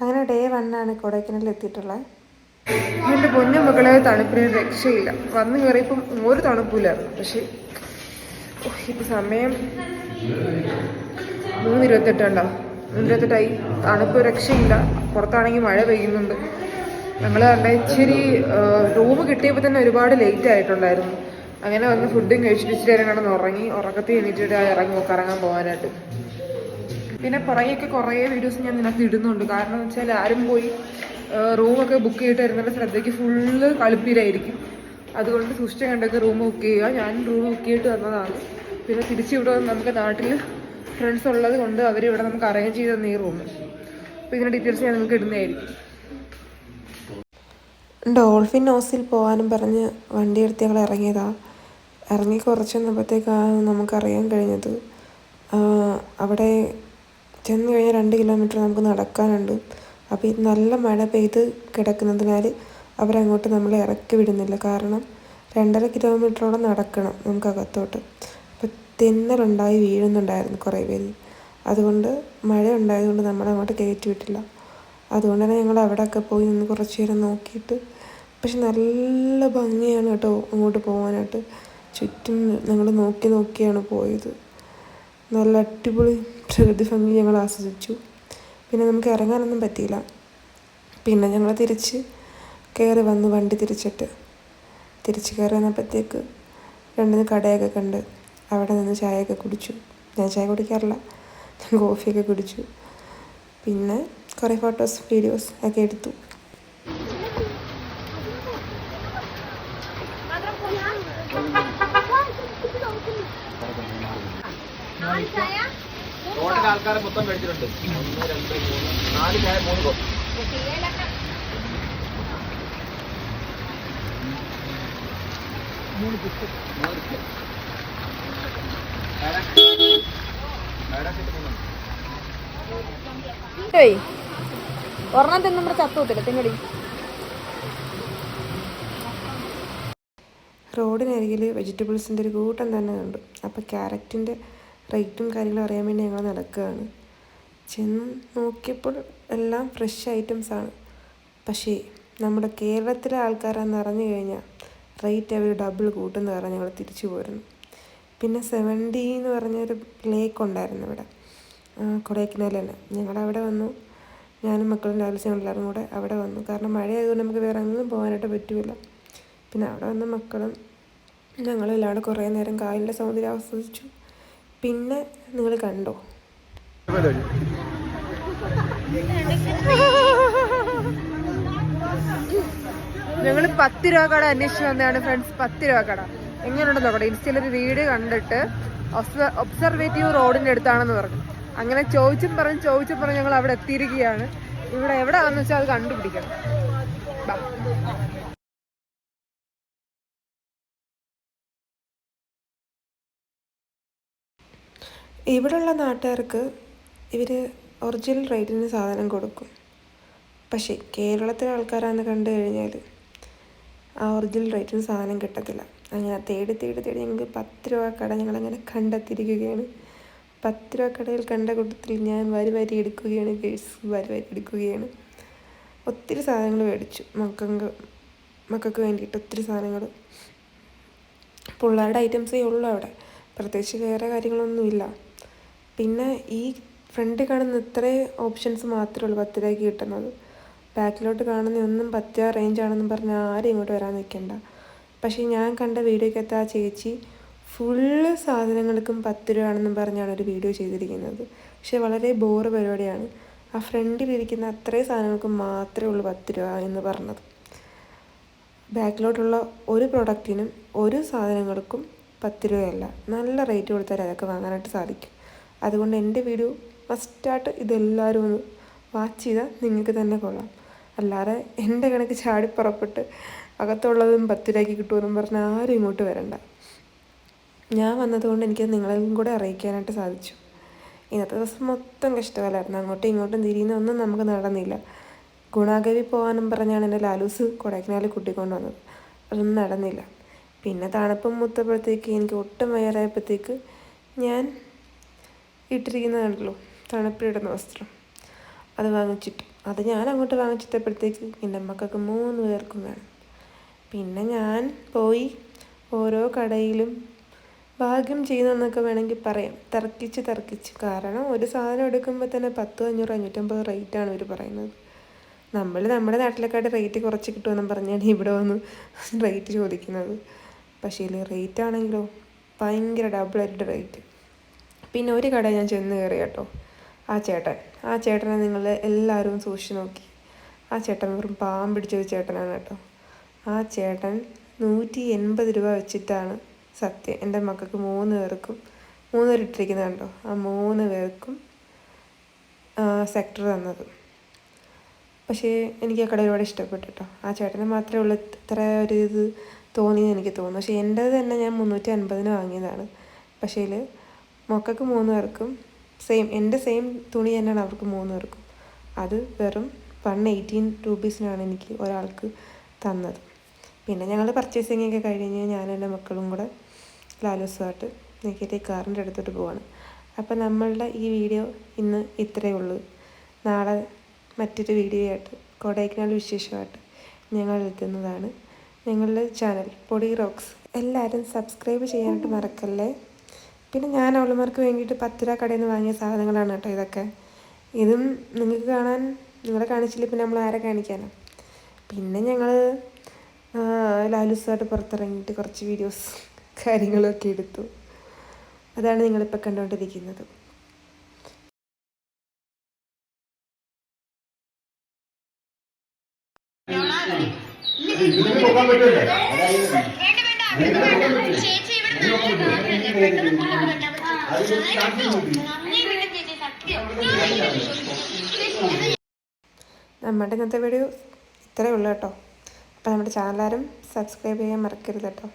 അങ്ങനെ ഡേ വണ്ണാണ് കൊടൈക്കനാലിൽ എത്തിയിട്ടുള്ളത്. എന്റെ പൊന്നു മക്കളെ തണുപ്പിന് രക്ഷയില്ല. വന്ന് കയറിയപ്പം ഒരു തണുപ്പില്ലായിരുന്നു പക്ഷേ ഇപ്പം സമയം മൂന്ന് ഇരുപത്തെട്ടുണ്ടോ മൂന്ന് ഇരുപത്തെട്ടായി തണുപ്പ് രക്ഷയില്ല. പുറത്താണെങ്കിൽ മഴ പെയ്യുന്നുണ്ട്. ഞങ്ങൾ കണ്ട ഇച്ചിരി റൂം കിട്ടിയപ്പോൾ തന്നെ ഒരുപാട് ലേറ്റ് ആയിട്ടുണ്ടായിരുന്നു. അങ്ങനെ വന്ന് ഫുഡും കഴിച്ചിട്ട് ഇച്ചിരി നേരം ഉറങ്ങി. ഉറക്കത്തിൽ എണീറ്റിട്ട് ഇറങ്ങി കറങ്ങാൻ പോകാനായിട്ട്. പിന്നെ പുറകെയൊക്കെ കുറേ വീഡിയോസ് ഞാൻ നിനക്ക് ഇടുന്നുണ്ട്. കാരണം വെച്ചാൽ ആരും പോയി റൂമൊക്കെ ബുക്ക് ചെയ്തിട്ട് വരുന്നവരുടെ ശ്രദ്ധയ്ക്ക് ഫുള്ള് കളിപ്പീരായിരിക്കും അതുകൊണ്ട് സൂക്ഷിച്ച കണ്ടൊക്കെ റൂം ബുക്ക് ചെയ്യുക. ഞാൻ റൂം ബുക്ക് ചെയ്തിട്ട് വന്നതാണ്. പിന്നെ തിരിച്ചു ഇവിടെ വന്ന് നമുക്ക് നാട്ടിൽ ഫ്രണ്ട്സ് ഉള്ളത് കൊണ്ട് അവരിവിടെ നമുക്ക് അറേഞ്ച് ചെയ്ത് തന്നെ ഈ റൂം അപ്പോൾ ഇതിന്റെ ഡീറ്റെയിൽസ് ഞാൻ നിങ്ങൾക്ക് ഇടുന്നതായിരിക്കും. ഡോൾഫിൻ ഹൗസിൽ പോകാനും പറഞ്ഞ് വണ്ടി എടുത്ത് ഞങ്ങൾ ഇറങ്ങിയതാണ് ഇറങ്ങി കുറച്ച് വന്നപ്പോഴത്തേക്കാണ് നമുക്കറിയാൻ കഴിഞ്ഞത്. അവിടെ ചെന്ന് കഴിഞ്ഞാൽ രണ്ട് കിലോമീറ്റർ നമുക്ക് നടക്കാനുണ്ട്. അപ്പോൾ ഈ നല്ല മഴ പെയ്ത് കിടക്കുന്നതിനാൽ അവരങ്ങോട്ട് നമ്മളെ ഇറക്കി വിടുന്നില്ല. കാരണം രണ്ടര കിലോമീറ്ററോളം നടക്കണം നമുക്ക് അകത്തോട്ട് അപ്പോൾ തെന്നലുണ്ടായി വീഴുന്നുണ്ടായിരുന്നു കുറേ പേര്. അതുകൊണ്ട് മഴ ഉണ്ടായതുകൊണ്ട് നമ്മളങ്ങോട്ട് കയറ്റി വിട്ടില്ല. അതുകൊണ്ട് തന്നെ ഞങ്ങൾ അവിടെയൊക്കെ പോയി നിന്ന് കുറച്ച് നേരം നോക്കിയിട്ട് പക്ഷെ നല്ല ഭംഗിയാണ് കേട്ടോ അങ്ങോട്ട് പോകാനായിട്ട്. ചുറ്റും ഞങ്ങൾ നോക്കി നോക്കിയാണ് പോയത്. നല്ല അടിപൊളി പ്രകൃതി ഭംഗി ഞങ്ങൾ ആസ്വദിച്ചു. പിന്നെ നമുക്ക് ഇറങ്ങാനൊന്നും പറ്റിയില്ല. പിന്നെ ഞങ്ങൾ തിരിച്ച് കയറി വന്നു വണ്ടി തിരിച്ചിട്ട്. തിരിച്ച് കയറി വന്നപ്പോഴത്തേക്ക് രണ്ടിന് കടയൊക്കെ കണ്ട് അവിടെ നിന്ന് ചായയൊക്കെ കുടിച്ചു. ഞാൻ ചായ കുടിക്കാറില്ല. ഞാൻ കോഫിയൊക്കെ കുടിച്ചു. പിന്നെ കുറേ ഫോട്ടോസ് വീഡിയോസ് ഒക്കെ എടുത്തു. ആൾക്കാരെ മൊത്തം മേടിച്ചിട്ടുണ്ട്. ഒന്ന് രണ്ട് മൂന്ന് നാല് ചായ മൂന്ന് കോപ്പി. മൂന്ന് ബിസ്ക്കറ്റ് മൂന്ന് ബിസ്ക്കറ്റ് ഒരെണ്ണം തിന്നുമ്പോൾ ചത്തുത്തില്ല തിങ്ങടി റോഡിനരികിൽ വെജിറ്റബിൾസിന്റെ ഒരു കൂട്ടം തന്നെ ഉണ്ട് അപ്പോൾ ക്യാരറ്റിന്റെ റേറ്റും കാര്യങ്ങളും അറിയാൻ വേണ്ടി ഞങ്ങൾ നടക്കുകയാണ്. ചെന്ന് നോക്കിയപ്പോൾ എല്ലാം ഫ്രഷ് ഐറ്റംസാണ് പക്ഷേ നമ്മുടെ കേരളത്തിലെ ആൾക്കാരാന്ന് അറിഞ്ഞു കഴിഞ്ഞാൽ റേറ്റ് അവർ ഡബിൾ കൂട്ടുന്ന പറഞ്ഞ് ഞങ്ങൾ തിരിച്ചു പോരുന്നു. പിന്നെ സെവന്റി എന്ന് പറഞ്ഞൊരു ലേക്ക് ഉണ്ടായിരുന്നു ഇവിടെ. കൊടൈക്കനാൽ തന്നെ ഞങ്ങളവിടെ വന്നു. ഞാനും മക്കളും ലാലിസും എല്ലാവരും കൂടെ അവിടെ വന്നു. കാരണം മഴയായതുകൊണ്ട് നമുക്ക് വേറെ എങ്ങും പോകാനായിട്ട് പറ്റില്ല പിന്നെ അവിടെ വന്ന മക്കളും ഞങ്ങളെല്ലാം കുറേ നേരം കായലിന്റെ സൗന്ദര്യം ആസ്വദിച്ചു പിന്നെ നിങ്ങൾ കണ്ടോ? ഞങ്ങൾ പത്ത് രൂപ കട അന്വേഷിച്ച് വന്നതാണ് ഫ്രണ്ട്സ് പത്ത് രൂപ കട എങ്ങനെയുണ്ടെന്ന് നോക്കട്ടെ. ഇൻസ്റ്റയിൽ ഒരു വീഡിയോ കണ്ടിട്ട് ഒബ്സർവേറ്റീവ് റോഡിന്റെ അടുത്താണെന്ന് പറഞ്ഞു. അങ്ങനെ ചോദിച്ചും പറഞ്ഞ് ചോദിച്ചും പറഞ്ഞ് ഞങ്ങൾ അവിടെ എത്തിയിരിക്കുകയാണ്. ഇവിടെ എവിടെ ആണെന്ന് വെച്ചാൽ അത് കണ്ടുപിടിക്കണം. ഇവിടെയുള്ള നാട്ടുകാർക്ക് ഇവർ ഒറിജിനൽ റേറ്റിന് സാധനം കൊടുക്കും. പക്ഷേ കേരളത്തിലെ ആൾക്കാരാണെന്ന് കണ്ടു കഴിഞ്ഞാൽ ആ ഒറിജിനൽ റേറ്റിന് സാധനം കിട്ടത്തില്ല. അങ്ങനെ തേടി തേടി തേടി ഞങ്ങൾക്ക് പത്ത് രൂപ കട ഞങ്ങളങ്ങനെ കണ്ടെത്തിയിരിക്കുകയാണ്. പത്ത് രൂപ കടയിൽ കണ്ട കൂട്ടത്തിൽ ഞാൻ വരി വരി എടുക്കുകയാണ് ഗേഴ്സ് വരി വരി എടുക്കുകയാണ്. ഒത്തിരി സാധനങ്ങൾ മേടിച്ചു. മക്കൾക്ക് മക്കൾക്ക് വേണ്ടിയിട്ട് ഒത്തിരി സാധനങ്ങൾ. പിള്ളേരുടെ ഐറ്റംസേ ഉള്ളൂ അവിടെ. പ്രത്യേകിച്ച് വേറെ കാര്യങ്ങളൊന്നുമില്ല. പിന്നെ ഈ ഫ്രണ്ടിൽ കാണുന്ന ഇത്രേ ഓപ്ഷൻസ് മാത്രമേ ഉള്ളൂ പത്ത് രൂപയ്ക്ക് കിട്ടുന്നത് ബാക്കിലോട്ട് കാണുന്ന ഒന്നും പത്ത് രൂപ റേഞ്ച് ആണെന്ന് പറഞ്ഞ് ആരും ഇങ്ങോട്ട് വരാൻ നിൽക്കണ്ട പക്ഷേ ഞാൻ കണ്ട വീഡിയോക്കകത്ത് ആ ചേച്ചി ഫുള്ള് സാധനങ്ങൾക്കും പത്ത് രൂപ ആണെന്നും പറഞ്ഞാണ് ഒരു വീഡിയോ ചെയ്തിരിക്കുന്നത്. പക്ഷേ വളരെ ബോറ് പരിപാടിയാണ്. ആ ഫ്രണ്ടിലിരിക്കുന്ന അത്രയും സാധനങ്ങൾക്ക് മാത്രമേ ഉള്ളൂ പത്ത് രൂപ എന്ന് പറഞ്ഞത്. ബാക്കിലോട്ടുള്ള ഒരു പ്രൊഡക്റ്റിനും ഒരു സാധനങ്ങൾക്കും പത്ത് രൂപയല്ല. നല്ല റേറ്റ് കൊടുത്താൽ അതൊക്കെ വാങ്ങാനായിട്ട് സാധിക്കും. അതുകൊണ്ട് എന്റെ വീഡിയോ മസ്റ്റായിട്ട് ഇതെല്ലാവരും ഒന്ന് വാച്ച് ചെയ്താൽ നിങ്ങൾക്ക് തന്നെ കൊള്ളാം. അല്ലാതെ എന്റെ കണക്ക് ചാടി പുറപ്പെട്ട് അകത്തുള്ളതും പത്ത് രൂപയ്ക്ക് കിട്ടുമെന്നും പറഞ്ഞ് ആരും ഇങ്ങോട്ട് വരണ്ട. ഞാൻ വന്നതുകൊണ്ട് എനിക്ക് നിങ്ങളെയും കൂടെ അറിയിക്കാനായിട്ട് സാധിച്ചു. ഇന്നത്തെ ദിവസം മൊത്തം കഷ്ടകാലമായിരുന്നു. അങ്ങോട്ടും ഇങ്ങോട്ടും തിരിയുന്ന ഒന്നും നമുക്ക് നടന്നില്ല. ഗുണാഗവി പോകാനും പറഞ്ഞാണ് എന്റെ ലാലൂസ് കൊടൈക്കനാലിൽ കൂട്ടിക്കൊണ്ട് വന്നത്. അതൊന്നും നടന്നില്ല. പിന്നെ തണുപ്പം മുത്തപ്പോഴത്തേക്ക് എനിക്ക് ഒട്ടും വയ്യാറായപ്പോഴത്തേക്ക് ഞാൻ ഇട്ടിരിക്കുന്നത് കണ്ടല്ലോ. തണുപ്പിലിടുന്ന വസ്ത്രം. അത് വാങ്ങിച്ചിട്ടു. അത് ഞാൻ അങ്ങോട്ട് വാങ്ങിച്ചിട്ടപ്പോഴത്തേക്ക് എന്റെ മക്കൾക്ക് മൂന്ന് പേർക്കും വേണം. പിന്നെ ഞാൻ പോയി ഓരോ കടയിലും ഭാഗ്യം ചെയ്യുന്നതെന്നൊക്കെ വേണമെങ്കിൽ പറയാം. തർക്കിച്ച് തർക്കിച്ച്. കാരണം ഒരു സാധനം എടുക്കുമ്പോൾ തന്നെ പത്ത് അഞ്ഞൂറ് അഞ്ഞൂറ്റമ്പത് റേറ്റാണ് ഇവർ പറയുന്നത്. നമ്മൾ നമ്മുടെ നാട്ടിലെക്കാട്ട് റേറ്റ് കുറച്ച് കിട്ടുമെന്നും പറഞ്ഞാണ് ഇവിടെ വന്ന് റേറ്റ് ചോദിക്കുന്നത്. പക്ഷേ ഇതിൽ റേറ്റ് ആണെങ്കിലോ ഭയങ്കര ഡബിളായിട്ട് റേറ്റ് പിന്നെ ഒരു കട ഞാൻ ചെന്ന് കയറി കേട്ടോ. ആ ചേട്ടൻ. ആ ചേട്ടനെ നിങ്ങൾ എല്ലാവരും സൂക്ഷിച്ച് നോക്കി. ആ ചേട്ടൻ വെറും പാമ്പ് പിടിച്ചൊരു ചേട്ടനാണ് കേട്ടോ. ആ ചേട്ടൻ നൂറ്റി എൺപത് രൂപ വെച്ചിട്ടാണ് സത്യം എന്റെ മക്കൾക്ക് മൂന്ന് പേർക്കും മൂന്ന് പേർ ഇട്ടിരിക്കുന്നത് കണ്ടോ? ആ മൂന്ന് പേർക്കും സെക്ടർ തന്നത്. പക്ഷേ എനിക്ക് ആ കട ഒരുപാട് ഇഷ്ടപ്പെട്ടു കേട്ടോ. ആ ചേട്ടന് മാത്രമേ ഉള്ളൂ ഇത്ര ഒരു ഇത് തോന്നിയെന്ന് എനിക്ക് തോന്നുന്നു. പക്ഷേ എന്റെ തന്നെ ഞാൻ മുന്നൂറ്റി അൻപതിന് വാങ്ങിയതാണ്. പക്ഷേ മക്കൾക്ക് മൂന്ന് പേർക്കും സെയിം എന്റെ സെയിം തുണി തന്നെയാണ് അവർക്ക് മൂന്ന് പേർക്കും അത് വെറും വൺ എയ്റ്റീൻ റുപ്പീസിനാണ് എനിക്ക് ഒരാൾക്ക് തന്നത്. പിന്നെ ഞങ്ങൾ പർച്ചേസിങ് ഒക്കെ കഴിഞ്ഞ് ഞാൻ എന്റെ മക്കളും കൂടെ ലാലൂസുമായിട്ട് നെഗറ്റീവ് കാറിന്റെ അടുത്തോട്ട് പോവാണ്. അപ്പോൾ നമ്മളുടെ ഈ വീഡിയോ ഇന്ന് ഇത്രയേ ഉള്ളൂ. നാളെ മറ്റൊരു വീഡിയോ ആയിട്ട് കൊടൈക്കനാൽ വിശേഷമായിട്ട് ഞങ്ങൾ എത്തുന്നതാണ്. ഞങ്ങളുടെ ചാനൽ പൊടി റോക്സ്. എല്ലാവരും സബ്സ്ക്രൈബ് ചെയ്യാനായിട്ട് മറക്കല്ലേ? പിന്നെ ഞാൻ അവളുമാർക്ക് വേണ്ടിയിട്ട് പത്ത് രൂപ കടയിൽ നിന്ന് വാങ്ങിയ സാധനങ്ങളാണ് കേട്ടോ ഇതൊക്കെ. ഇതും നിങ്ങൾക്ക് കാണാൻ നിങ്ങളെ കാണിച്ചില്ല പിന്നെ നമ്മൾ ആരെ കാണിക്കാനോ? പിന്നെ ഞങ്ങൾ ലാലുസായിട്ട് പുറത്തിറങ്ങിയിട്ട് കുറച്ച് വീഡിയോസ് കാര്യങ്ങളൊക്കെ എടുത്തു. അതാണ് നിങ്ങളിപ്പോൾ കണ്ടുകൊണ്ടിരിക്കുന്നത് ഇതിന് പോകാൻ പറ്റില്ല ചേച്ചി ഇവിടെ നല്ല കാണുന്നല്ലേ പെട്ടെന്ന് കൊണ്ടുവന്ന് വെക്കാൻ പറ്റും നന്ദി ഇവിടെ ചേച്ചി സത്യം നമ്മുടെ ഇന്നത്തെ വീഡിയോ ഇത്രയേ ഉള്ളൂ കേട്ടോ. അപ്പോൾ നമ്മുടെ ചാനലാരും സബ്സ്ക്രൈബ് ചെയ്യാൻ മറക്കരുത് കേട്ടോ.